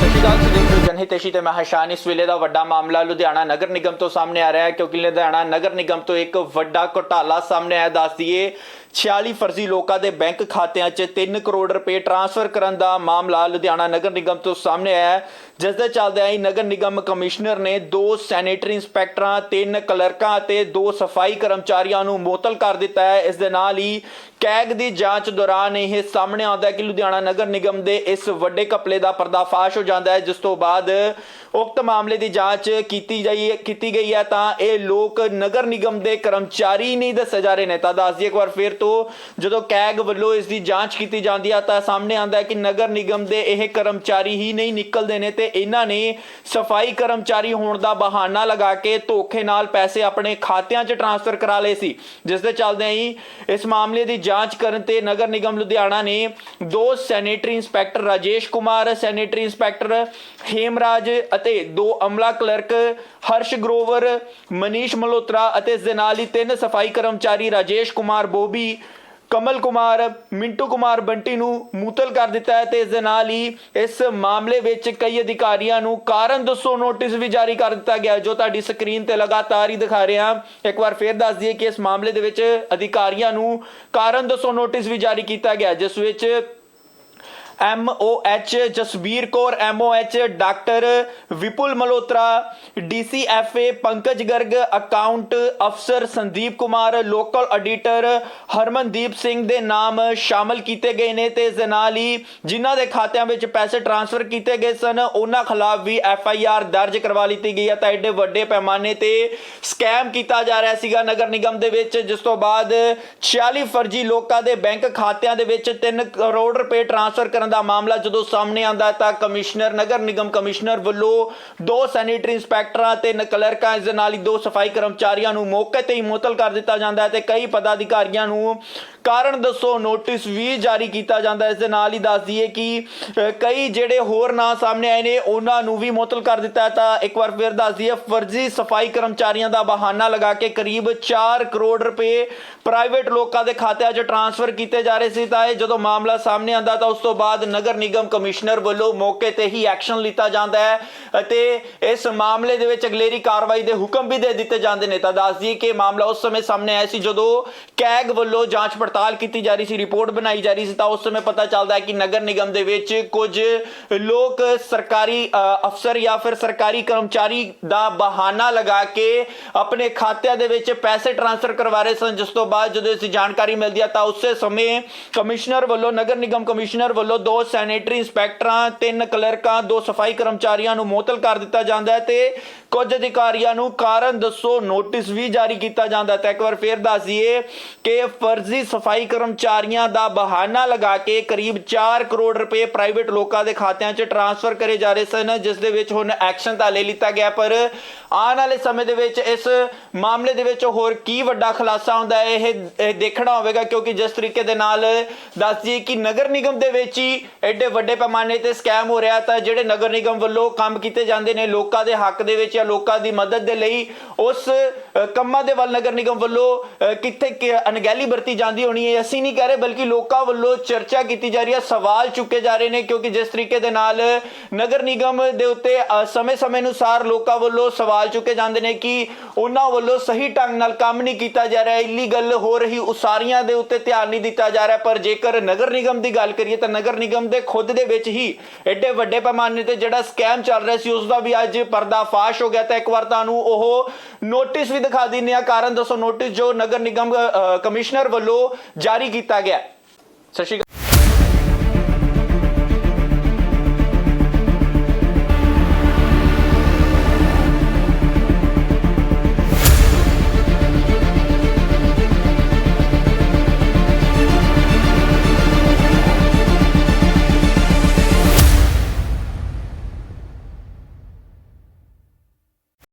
这是一张视频支架。ਰਿਤੇਸ਼ੀ ਤੇ ਮਹਾਸ਼ਾਨ ਇਸ ਵੇਲੇ ਦਾ ਵੱਡਾ ਮਾਮਲਾ ਲੁਧਿਆਣਾ ਨਗਰ ਨਿਗਮ ਤੋਂ ਸਾਹਮਣੇ ਆ ਰਿਹਾ ਹੈ, ਕਿਉਂਕਿ ਲੁਧਿਆਣਾ ਨਗਰ ਨਿਗਮ ਤੋਂ ਇੱਕ ਵੱਡਾ ਘੁਟਾਲਾ ਸਾਹਮਣੇ ਆਇਆ। ਦੱਸ ਦਈਏ 46 ਫਰਜ਼ੀ ਲੋਕਾਂ ਦੇ ਬੈਂਕ ਖਾਤਿਆਂ 'ਚ 3 ਕਰੋੜ ਰੁਪਏ ਟ੍ਰਾਂਸਫਰ ਕਰਨ ਦਾ ਮਾਮਲਾ ਲੁਧਿਆਣਾ ਨਗਰ ਨਿਗਮ ਤੋਂ ਸਾਹਮਣੇ ਆਇਆ ਹੈ। ਜਿਸ ਦੇ ਚੱਲਦਿਆਂ ਹੀ ਨਗਰ ਨਿਗਮ ਕਮਿਸ਼ਨਰ ਨੇ ਦੋ ਸੈਨੇਟਰੀ ਇੰਸਪੈਕਟਰਾਂ, ਤਿੰਨ ਕਲਰਕਾਂ ਅਤੇ ਦੋ ਸਫ਼ਾਈ ਕਰਮਚਾਰੀਆਂ ਨੂੰ ਮੁਅੱਤਲ ਕਰ ਦਿੱਤਾ ਹੈ। ਇਸ ਦੇ ਨਾਲ ਹੀ ਕੈਗ ਦੀ ਜਾਂਚ ਦੌਰਾਨ ਇਹ ਸਾਹਮਣੇ ਆਉਂਦਾ ਹੈ ਕਿ ਲੁਧਿਆਣਾ ਨਗਰ ਨਿਗਮ ਦੇ ਇਸ ਵੱਡੇ ਘਪਲੇ ਦਾ ਪਰਦਾਫਾਸ਼ ਹੋ ਜਾਂਦਾ ਹੈ, ਜਿਸ ਤੋਂ ਬਾਅਦ ਉਕਤ ਮਾਮਲੇ ਦੀ ਜਾਂਚ ਕੀਤੀ ਜਾਈ ਕੀਤੀ ਗਈ ਹੈ ਤਾਂ ਇਹ ਲੋਕ ਨਗਰ ਨਿਗਮ ਦੇ ਕਰਮਚਾਰੀ ਨਹੀਂ ਦੱਸੇ ਜਾ ਰਹੇ ਨੇ। ਤਾਂ ਦੱਸ ਦਈਏ ਇੱਕ ਵਾਰ ਫਿਰ ਤੋਂ, ਜਦੋਂ ਕੈਗ ਵੱਲੋਂ ਇਸ ਦੀ ਜਾਂਚ ਕੀਤੀ ਜਾਂਦੀ ਹੈ ਤਾਂ ਸਾਹਮਣੇ ਆਉਂਦਾ ਹੈ ਕਿ ਨਗਰ ਨਿਗਮ ਦੇ ਇਹ ਕਰਮਚਾਰੀ ਹੀ ਨਹੀਂ ਨਿਕਲਦੇ ਨੇ ਤੇ ਇਹਨਾਂ ਨੇ ਸਫ਼ਾਈ ਕਰਮਚਾਰੀ ਹੋਣ ਦਾ ਬਹਾਨਾ ਲਗਾ ਕੇ ਧੋਖੇ ਨਾਲ ਪੈਸੇ ਆਪਣੇ ਖਾਤਿਆਂ 'ਚ ਟ੍ਰਾਂਸਫਰ ਕਰਾ ਲਏ ਸੀ। ਜਿਸ ਦੇ ਚੱਲਦੇ ਹੀ ਇਸ ਮਾਮਲੇ ਦੀ ਜਾਂਚ ਕਰਨ ਤੇ ਨਗਰ ਨਿਗਮ ਲੁਧਿਆਣਾ ਨੇ ਦੋ sanitary inspector Rajesh Kumar, sanitary inspector Hemraj ਅਤੇ ਦੋ ਅਮਲਾ ਕਲਰਕ ਹਰਸ਼ ਗਰੋਵਰ, ਮਨੀਸ਼ ਮਲਹੋਤਰਾ ਅਤੇ ਇਸ ਦੇ ਨਾਲ ਹੀ ਤਿੰਨ ਸਫ਼ਾਈ ਕਰਮਚਾਰੀ ਰਾਜੇਸ਼ ਕੁਮਾਰ ਬੋਬੀ, ਕਮਲ ਕੁਮਾਰ, ਮਿੰਟੂ ਕੁਮਾਰ ਬੰਟੀ ਨੂੰ ਮੁਅਤਲ ਕਰ ਦਿੱਤਾ ਹੈ ਤੇ ਇਸ ਦੇ ਨਾਲ ਹੀ ਇਸ ਮਾਮਲੇ ਵਿੱਚ ਕਈ ਅਧਿਕਾਰੀਆਂ ਨੂੰ ਕਾਰਨ ਦੱਸੋ ਨੋਟਿਸ ਵੀ ਜਾਰੀ ਕਰ ਦਿੱਤਾ ਗਿਆ ਜੋ ਤੁਹਾਡੀ ਸਕਰੀਨ ਤੇ ਲਗਾਤਾਰ ਹੀ ਦਿਖਾ ਰਹੇ ਹਾਂ। ਇੱਕ ਵਾਰ ਫੇਰ ਦੱਸ ਦਈਏ ਕਿ ਇਸ ਮਾਮਲੇ ਦੇ ਵਿੱਚ ਅਧਿਕਾਰੀਆਂ ਨੂੰ ਕਾਰਨ ਦੱਸੋ ਨੋਟਿਸ ਵੀ ਜਾਰੀ ਕੀਤਾ ਗਿਆ ਜਿਸ ਵਿੱਚ M O H Jasbir Kaur M O H doctor Vipul Malhotra DC F A Pankaj Garg, account ਅਫਸਰ ਸੰਦੀਪ ਕੁਮਾਰ, ਲੋਕਲ ਆਡੀਟਰ ਹਰਮਨਦੀਪ ਸਿੰਘ ਦੇ ਨਾਮ ਸ਼ਾਮਲ ਕੀਤੇ ਗਏ ਨੇ ਤੇ ਇਸ ਦੇ ਨਾਲ ਹੀ ਜਿਨ੍ਹਾਂ ਦੇ ਖਾਤਿਆਂ ਵਿੱਚ ਪੈਸੇ ਟ੍ਰਾਂਸਫਰ ਕੀਤੇ ਗਏ ਸਨ, ਉਹਨਾਂ ਖਿਲਾਫ ਵੀ ਐਫ ਆਈ ਆਰ ਦਰਜ ਕਰਵਾ ਲਈ ਗਈ ਹੈ। ਤਾਂ ਐਡੇ ਵੱਡੇ ਪੈਮਾਨੇ ਤੇ ਸਕੈਮ ਕੀਤਾ ਜਾ ਰਿਹਾ ਸੀਗਾ ਨਗਰ ਨਿਗਮ ਦੇ ਵਿੱਚ, ਜਿਸ ਤੋਂ ਬਾਅਦ 46 ਫਰਜ਼ੀ ਲੋਕਾਂ ਦੇ ਬੈਂਕ ਖਾਤਿਆਂ ਦੇ ਵਿੱਚ 3 ਕਰੋੜ ਰੁਪਏ ਟ੍ਰਾਂਸਫਰ ਕਰਨ ਦਾ ਮਾਮਲਾ ਜਦੋਂ ਸਾਹਮਣੇ ਆਂਦਾ ਤਾਂ ਕਮਿਸ਼ਨਰ, ਨਗਰ ਨਿਗਮ ਕਮਿਸ਼ਨਰ ਵੱਲੋਂ ਦੋ ਸੈਨੇਟਰੀ ਇੰਸਪੈਕਟਰਾਂ ਤੇ ਕਲਰਕਾਂ ਇਸ ਨਾਲ ਹੀ ਦੋ ਸਫ਼ਾਈ ਕਰਮਚਾਰੀਆਂ ਨੂੰ ਮੌਕੇ ਤੇ ਹੀ ਮੁਅਤਲ ਕਰ ਦਿੱਤਾ ਜਾਂਦਾ ਹੈ ਤੇ ਕਈ ਪਦਾਧਿਕਾਰੀਆਂ ਨੂੰ ਕਾਰਨ ਦੱਸੋ ਨੋਟਿਸ ਵੀ ਜਾਰੀ ਕੀਤਾ ਜਾਂਦਾ ਇਸ ਦੇ ਨਾਲ ਹੀ ਦੱਸ ਦਈਏ ਕਿ ਕਈ ਜਿਹੜੇ ਹੋਰ ਨਾਂ ਸਾਹਮਣੇ ਆਏ ਨੇ, ਉਹਨਾਂ ਨੂੰ ਵੀ ਮੁਅਤਲ ਕਰ ਦਿੱਤਾ ਤਾਂ ਇੱਕ ਵਾਰ ਫਿਰ ਦੱਸ ਦਈਏ, ਫਰਜ਼ੀ ਸਫ਼ਾਈ ਕਰਮਚਾਰੀਆਂ ਦਾ ਬਹਾਨਾ ਲਗਾ ਕੇ ਕਰੀਬ 4 ਕਰੋੜ ਰੁਪਏ ਪ੍ਰਾਈਵੇਟ ਲੋਕਾਂ ਦੇ ਖਾਤਿਆਂ 'ਚ ਟ੍ਰਾਂਸਫਰ ਕੀਤੇ ਜਾ ਰਹੇ ਸੀ। ਤਾਂ ਇਹ ਜਦੋਂ ਮਾਮਲਾ ਸਾਹਮਣੇ ਆਂਦਾ ਤਾਂ ਉਸ ਤੋਂ ਬਾਅਦ ਨਗਰ ਨਿਗਮ ਕਮਿਸ਼ਨਰ ਵੱਲੋਂ ਮੌਕੇ ਤੇ ਹੀ ਐਕਸ਼ਨ ਲਿੱਤਾ ਜਾਂਦਾ ਹੈ ਅਤੇ ਇਸ ਮਾਮਲੇ ਦੇ ਵਿੱਚ ਅਗਲੇਰੀ ਕਾਰਵਾਈ ਦੇ ਹੁਕਮ ਵੀ ਦੇ ਦਿੱਤੇ ਜਾਂਦੇ ਨੇ। ਤਾਂ ਦੱਸ ਦਈਏ ਕਿ ਮਾਮਲਾ ਉਸ ਸਮੇਂ ਸਾਹਮਣੇ ਆਇਆ ਸੀ, ਜਦੋਂ ਕੈਗ ਵੱਲੋਂ ਜਾਂਚ ਪੜਤਾਲ ਕੀਤੀ ਜਾ ਰਹੀ ਸੀ, ਰਿਪੋਰਟ ਬਣਾਈ ਜਾ ਰਹੀ ਸੀ, ਤਾਂ ਉਸ ਸਮੇਂ ਪਤਾ ਚੱਲਦਾ ਹੈ ਕਿ ਨਗਰ ਨਿਗਮ ਦੇ ਵਿੱਚ ਕੁਝ ਲੋਕ ਸਰਕਾਰੀ ਅਫਸਰ ਜਾਂ ਫਿਰ ਸਰਕਾਰੀ ਕਰਮਚਾਰੀ ਦਾ ਬਹਾਨਾ ਲਗਾ ਕੇ ਆਪਣੇ ਖਾਤਿਆਂ ਦੇ ਵਿੱਚ ਪੈਸੇ ਟ੍ਰਾਂਸਫਰ ਕਰਵਾ ਰਹੇ ਸਨ, ਜਿਸ ਤੋਂ ਬਾਅਦ ਜਦੋਂ ਇਸ ਜਾਣਕਾਰੀ ਮਿਲਦੀ ਹੈ, ਤਾਂ ਉਸੇ ਸਮੇਂ ਕਮਿਸ਼ਨਰ ਵੱਲੋਂ, ਨਗਰ ਨਿਗਮ ਕਮਿਸ਼ਨਰ ਵੱਲੋਂ ਦੋ ਸੈਨੇਟਰੀ ਇੰਸਪੈਕਟਰਾਂ, ਤਿੰਨ ਕਲਰਕਾਂ, ਦੋ ਸਫ਼ਾਈ ਕਰਮਚਾਰੀਆਂ ਨੂੰ ਮੁਅਤਲ ਕਰ ਦਿੱਤਾ ਜਾਂਦਾ ਹੈ ਤੇ ਕੁਝ ਅਧਿਕਾਰੀਆਂ ਨੂੰ ਕਾਰਨ ਦੱਸੋ ਨੋਟਿਸ ਵੀ ਜਾਰੀ ਕੀਤਾ ਜਾਂਦਾ ਤਾਂ ਇੱਕ ਵਾਰ ਫੇਰ ਦੱਸ ਦਈਏ ਕਿ ਫਰਜ਼ੀ ਸਫ਼ਾਈ ਕਰਮਚਾਰੀਆਂ ਦਾ ਬਹਾਨਾ ਲਗਾ ਕੇ ਕਰੀਬ 4 ਕਰੋੜ ਰੁਪਏ ਪ੍ਰਾਈਵੇਟ ਲੋਕਾਂ ਦੇ ਖਾਤਿਆਂ 'ਚ ਟ੍ਰਾਂਸਫਰ ਕਰੇ ਜਾ ਰਹੇ ਸਨ, ਜਿਸ ਦੇ ਵਿੱਚ ਹੁਣ ਐਕਸ਼ਨ ਤਾਂ ਲੈ ਲਿੱਤਾ ਗਿਆ, ਪਰ ਆਉਣ ਵਾਲੇ ਸਮੇਂ ਦੇ ਵਿੱਚ ਇਸ ਮਾਮਲੇ ਦੇ ਵਿੱਚ ਹੋਰ ਕੀ ਵੱਡਾ ਖੁਲਾਸਾ ਹੁੰਦਾ ਹੈ, ਇਹ ਇਹ ਦੇਖਣਾ ਹੋਵੇਗਾ, ਕਿਉਂਕਿ ਜਿਸ ਤਰੀਕੇ ਦੇ ਨਾਲ ਦੱਸ ਦਈਏ ਕਿ ਨਗਰ ਨਿਗਮ ਦੇ ਵਿੱਚ ਹੀ ਐਡੇ ਵੱਡੇ ਪੈਮਾਨੇ ਤੇ ਸਕੈਮ ਹੋ ਰਿਹਾ ਤਾਂ ਜਿਹੜੇ ਨਗਰ ਨਿਗਮ ਵੱਲੋਂ ਕੰਮ ਕੀਤੇ ਜਾਂਦੇ ਨੇ, ਲੋਕਾਂ ਦੇ ਹੱਕ ਦੇ ਵਿੱਚ ਜਾਂ ਲੋਕਾਂ ਦੀ ਮਦਦ ਦੇ ਲਈ ਉਸ ਕੰਮਾਂ ਦੇ ਵੱਲ ਨਗਰ ਨਿਗਮ ਵੱਲੋਂ ਕਿੱਥੇ ਅਣਗਹਿਲੀ ਵਰਤੀ ਜਾਂਦੀ ਹੋਣੀ ਹੈ। ਅਸੀਂ ਨਹੀਂ ਕਹਿ ਰਹੇ, ਬਲਕਿ ਲੋਕਾਂ ਵੱਲੋਂ ਚਰਚਾ ਕੀਤੀ ਜਾ ਰਹੀ ਹੈ। ਸਵਾਲ ਚੁੱਕੇ ਜਾ ਰਹੇ ਨੇ, ਕਿਉਂਕਿ ਜਿਸ ਤਰੀਕੇ ਦੇ ਨਾਲ ਨਗਰ ਨਿਗਮ ਦੇ ਉੱਤੇ ਸਮੇਂ-ਸਮੇਂ ਅਨੁਸਾਰ ਲੋਕਾਂ ਵੱਲੋਂ ਸਵਾਲ ਚੁੱਕੇ ਜਾਂਦੇ ਨੇ ਕਿ ਉਹਨਾਂ ਵੱਲੋਂ ਸਹੀ ਢੰਗ ਨਾਲ ਕੰਮ ਨਹੀਂ ਕੀਤਾ ਜਾ ਰਿਹਾ। ਇਲੀਗਲ ਹੋ ਰਹੀ ਉਸਾਰੀਆਂ ਦੇ ਉੱਤੇ ਧਿਆਨ ਨਹੀਂ ਦਿੱਤਾ ਜਾ ਰਿਹਾ। ਪਰ ਜੇਕਰ ਨਗਰ ਨਿਗਮ ਦੀ ਗੱਲ ਕਰੀਏ, ਤਾਂ ਨਗਰ ਨਿਗਮ ਦੇ ਖੁਦ ਦੇ ਵਿੱਚ ਹੀ ਐਡੇ ਵੱਡੇ ਪੈਮਾਨੇ ਤੇ ਜਿਹੜਾ ਸਕੈਮ ਚੱਲ ਰਿਹਾ ਸੀ, ਉਸ ਦਾ ਵੀ ਅੱਜ ਪਰਦਾਫਾਸ਼ ਹੋ ਗਿਆ ਤਾਂ ਇੱਕ ਵਾਰ ਤੁਹਾਨੂੰ ਉਹ ਨੋਟਿਸ ਵੀ ਦਿਖਾ ਦਿੰਦੇ ਆ ਕਾਰਨ ਦੱਸੋ ਨੋਟਿਸ ਜੋ ਨਗਰ ਨਿਗਮ ਕਮਿਸ਼ਨਰ ਵੱਲੋਂ ਜਾਰੀ ਕੀਤਾ ਗਿਆ। ਸਤਿ ਸ਼੍ਰੀ ਅਕਾਲ।